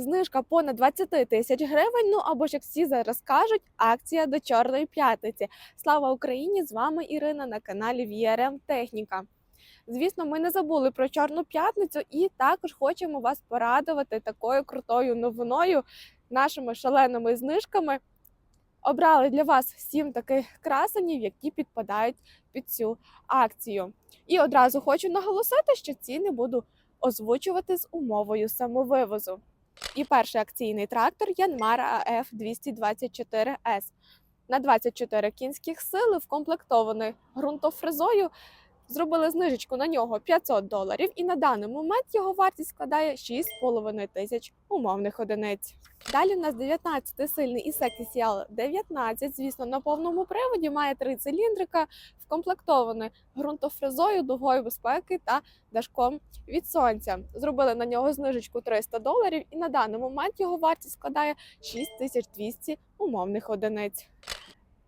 Знижка понад 20 тисяч гривень. Ну або ж як всі зараз кажуть, акція до Чорної п'ятниці. Слава Україні! З вами Ірина на каналі VRM Техніка. Звісно, ми не забули про Чорну п'ятницю і також хочемо вас порадувати такою крутою новиною, нашими шаленими знижками. Обрали для вас сім таких красенів, які підпадають під цю акцію. І одразу хочу наголосити, що ціни буду озвучувати з умовою самовивозу. І перший акційний трактор Янмара АФ 224 с на 24 кінських сили, вкомплектований ґрунтофрезою. Зробили знижечку на нього 500 доларів, і на даний момент його вартість складає 6,5 тисяч умовних одиниць. Далі у нас 19-сильний Ісек TCL 19, звісно, на повному приводі, має три циліндрика, вкомплектований ґрунтофрезою, дугою безпеки та дашком від сонця. Зробили на нього знижечку 300 доларів, і на даний момент його вартість складає 6200 умовних одиниць.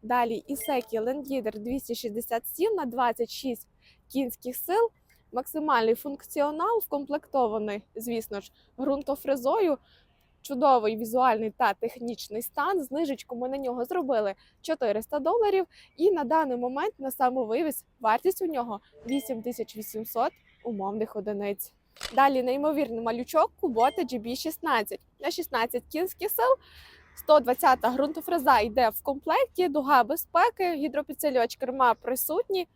Далі Ісекі Лендідер 267 на 26 кінських сил. Максимальний функціонал вкомплектований, звісно ж, ґрунтофрезою. Чудовий візуальний та технічний стан. Знижечку ми на нього зробили 400 доларів. І на даний момент на самовивіз вартість у нього 8800 умовних одиниць. Далі неймовірний малючок Кубота GB16 на 16 кінських сил. 120-та ґрунтофреза йде в комплекті, дуга безпеки, гідропідсилювач керма присутні.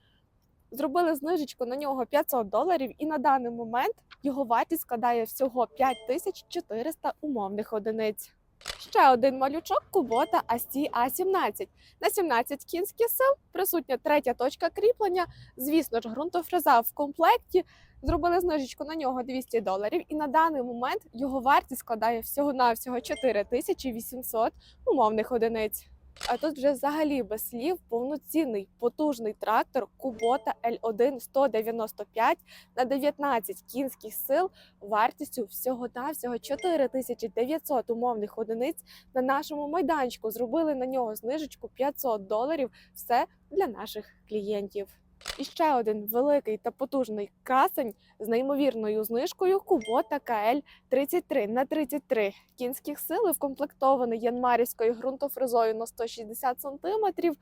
Зробили знижечку на нього 500 доларів, і на даний момент його вартість складає всього 5400 умовних одиниць. Ще один малючок Кубота ASTI A17 на 17 кінських сил. Присутня третя точка кріплення. Звісно ж, ґрунтофреза в комплекті. Зробили знижечку на нього 200 доларів, і на даний момент його вартість складає всього-навсього 4800 умовних одиниць. А тут вже взагалі без слів повноцінний потужний трактор Kubota L1 195 на 19 кінських сил вартістю всього та всього 4900 умовних одиниць на нашому майданчику. Зробили на нього знижечку 500 доларів. Все для наших клієнтів. І ще один великий та потужний красень з неймовірною знижкою Kubota KL 33 на 33 кінських сили, вкомплектований янмарівською ґрунтофрезою на 160 см.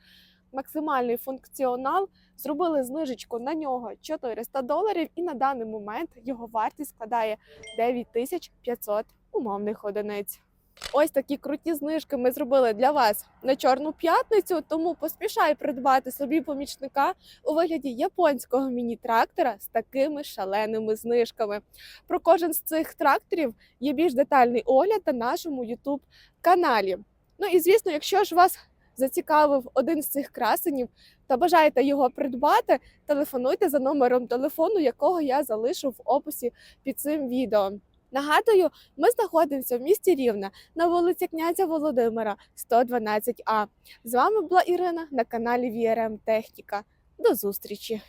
Максимальний функціонал. Зробили знижечку на нього 400 доларів, і на даний момент його вартість складає 9500 умовних одиниць. Ось такі круті знижки ми зробили для вас на чорну п'ятницю. Тому поспішай придбати собі помічника у вигляді японського міні-трактора з такими шаленими знижками. Про кожен з цих тракторів є більш детальний огляд на нашому youtube каналі. Ну і звісно, якщо ж вас зацікавив один з цих красенів та бажаєте його придбати, телефонуйте за номером телефону, якого я залишу в описі під цим відео. Нагадую, ми знаходимося в місті Рівне на вулиці князя Володимира, 112А. З вами була Ірина на каналі VRM Техніка. До зустрічі!